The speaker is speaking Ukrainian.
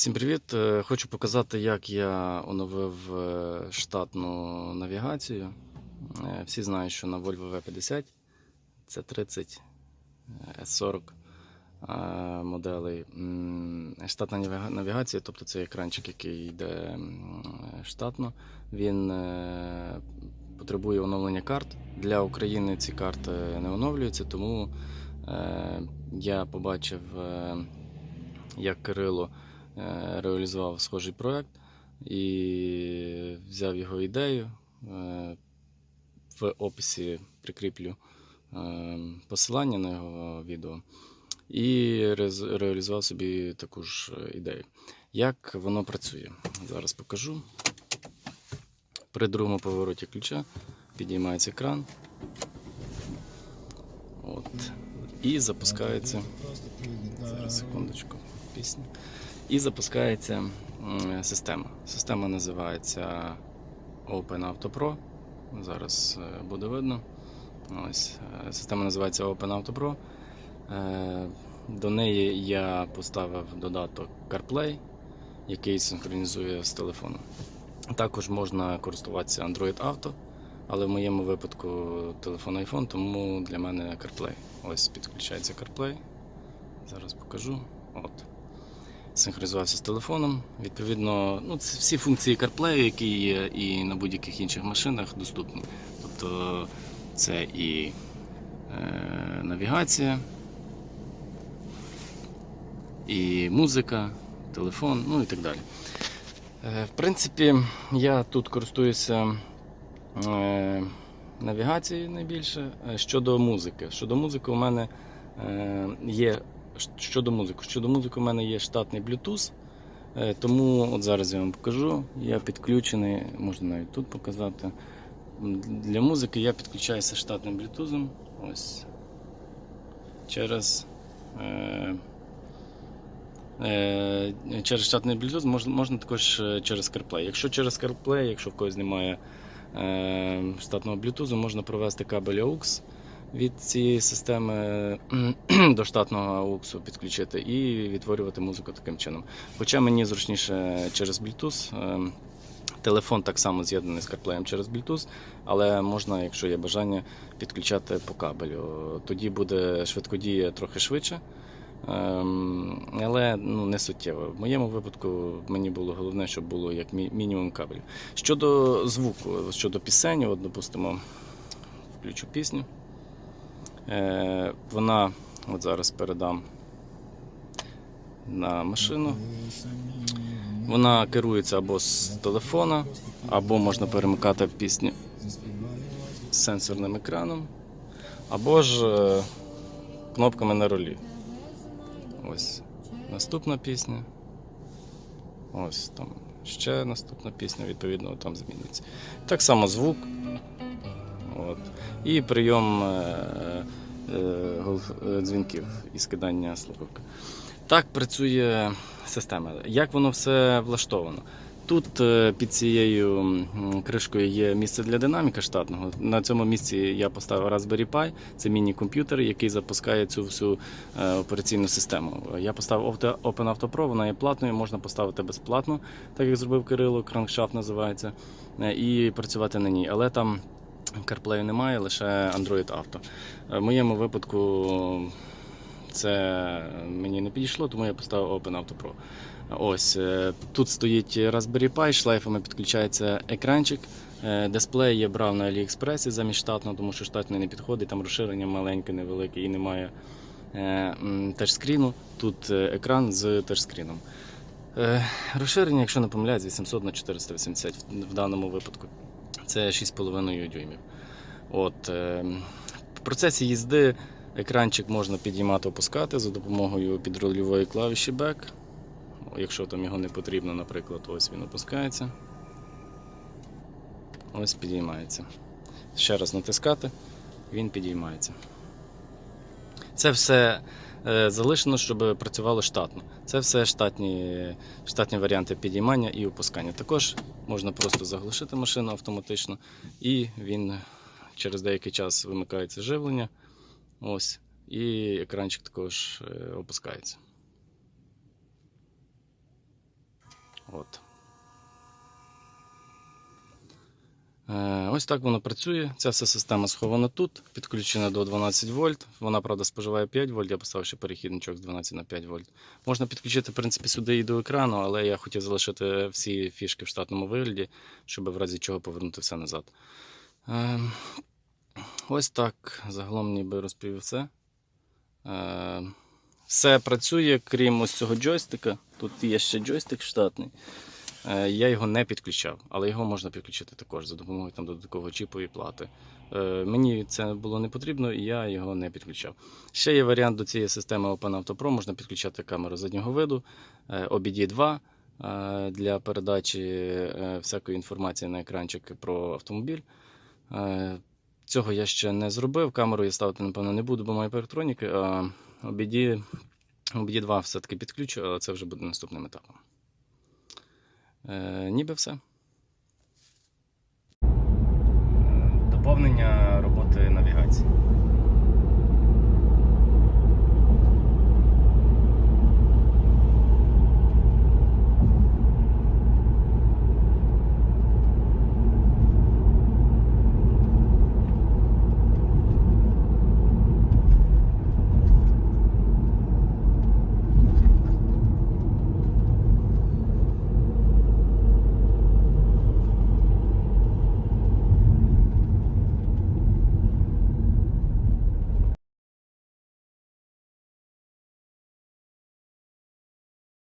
Всім привіт! Е, Хочу показати, як я оновив е, штатну навігацію. Е, Всі знають, що на Volvo V50 це 30 S40 е, моделей. Штатна навігація, тобто це екранчик, який йде штатно. Він потребує оновлення карт. Для України ці карти не оновлюються, тому я побачив, як Кирило реалізував схожий проект і взяв його ідею. Е, В описі прикріплю е, посилання на його відео і реалізував собі таку ж е, ідею. Як воно працює? Зараз покажу. При другому повороті ключа підіймається кран. От. І запускається. Зараз секундочку. Пісня. І запускається система. Система називається Open Auto Pro. Зараз е, буде видно. Ось. е, Система називається Open Auto Pro. Е, До неї я поставив додаток CarPlay, який синхронізує з телефоном. Також можна користуватися Android Auto, але в моєму випадку телефон iPhone, тому для мене CarPlay. Ось підключається CarPlay. Зараз покажу. От. Синхронізувався з телефоном. Відповідно, ну, це всі функції CarPlay, які є і на будь-яких інших машинах, доступні. Тобто це і е, навігація, і музика, телефон, ну і так далі. Е, в принципі, я тут користуюся е, навігацією найбільше. Е, Щодо музики. Щодо музики, у мене е, є щодо музики. Щодо музики, у мене є штатний Bluetooth. Е, Тому от зараз я вам покажу. Я підключений, можна навіть тут показати. Для музики я підключаюся штатним Bluetooth. Ось. Через. Е, е, через штатний Bluetooth можна, можна також е, через CarPlay. Якщо через CarPlay, якщо в когось немає е, штатного Bluetooth, можна провести кабель AUX від цієї системи до штатного AUX підключити і відтворювати музику таким чином. Хоча мені зручніше через Bluetooth. е, Телефон так само з'єднаний з CarPlay через Bluetooth, але можна, якщо є бажання, підключати по кабелю. Тоді буде швидкодія трохи швидше, ем, але ну, не суттєво. В моєму випадку мені було головне, щоб було як мінімум кабелю. Щодо звуку, щодо пісень, от, допустимо, включу пісню. Е, вона от зараз передам на машину. Вона керується або з телефона, або можна перемикати пісню з сенсорним екраном, або ж е, кнопками на рулі. Ось наступна пісня. Ось там ще наступна пісня, відповідно, там зміниться. Так само звук. От. І прийом е, дзвінків і скидання слухавки. Так працює система. Як воно все влаштовано? Тут е, під цією кришкою є місце для динаміка штатного. На цьому місці я поставив Raspberry Pi, це міні-комп'ютер, який запускає цю всю е, операційну систему. Я поставив Auto- Open Auto Pro, вона є платною, можна поставити безплатно, так як зробив Кирило, Crankshaft називається, е, і працювати на ній. Але там CarPlay немає, лише Android Auto. Е, В моєму випадку це мені не підійшло, тому я поставив Open Auto Pro. Ось е, тут стоїть Raspberry Pi, шлейфами підключається екранчик. Е, Дисплей я брав на AliExpress замість штатного, тому що штатний не підходить, там розширення маленьке, невелике і немає тачскріну. Тут екран з тачскріном. Розширення, якщо не помиляюсь, 800 на 480 в- в даному випадку. Це 6,5 дюймів. От, е, в процесі їзди екранчик можна підіймати, опускати за допомогою підрульової клавіші Back. Якщо там його не потрібно, наприклад, ось він опускається. Ось підіймається. Ще раз натискати, він підіймається. Це все е, залишено, щоб працювало штатно. Це все штатні, штатні варіанти підіймання і опускання. Також можна просто заглушити машину автоматично, і він через деякий час вимикається живлення. Ось, і екранчик також е, опускається. От. Е, Ось так воно працює. Ця вся система схована тут, підключена до 12 вольт. Вона, правда, споживає 5 вольт. Я поставив ще перехідничок з 12 на 5 вольт. Можна підключити, в принципі, сюди і до екрану, але я хотів залишити всі фішки в штатному вигляді, щоб в разі чого повернути все назад. Е, Ось так. Загалом ніби розповів все. Е, Все працює, крім ось цього джойстика. Тут є ще джойстик штатний. Е, Я його не підключав, але його можна підключити також за допомогою там додаткового чіпу і плати. Е, Мені це було не потрібно, і я його не підключав. Ще є варіант до цієї системи Open Auto Pro, можна підключати камеру заднього виду, е, OBD2 е, для передачі всякої інформації на екранчик про автомобіль. Цього я ще не зробив. Камеру я ставити, напевно, не буду, бо маю OBD, OBD2 все-таки підключу, але це вже буде наступним етапом. Е, ніби все. Доповнення роботи навігації.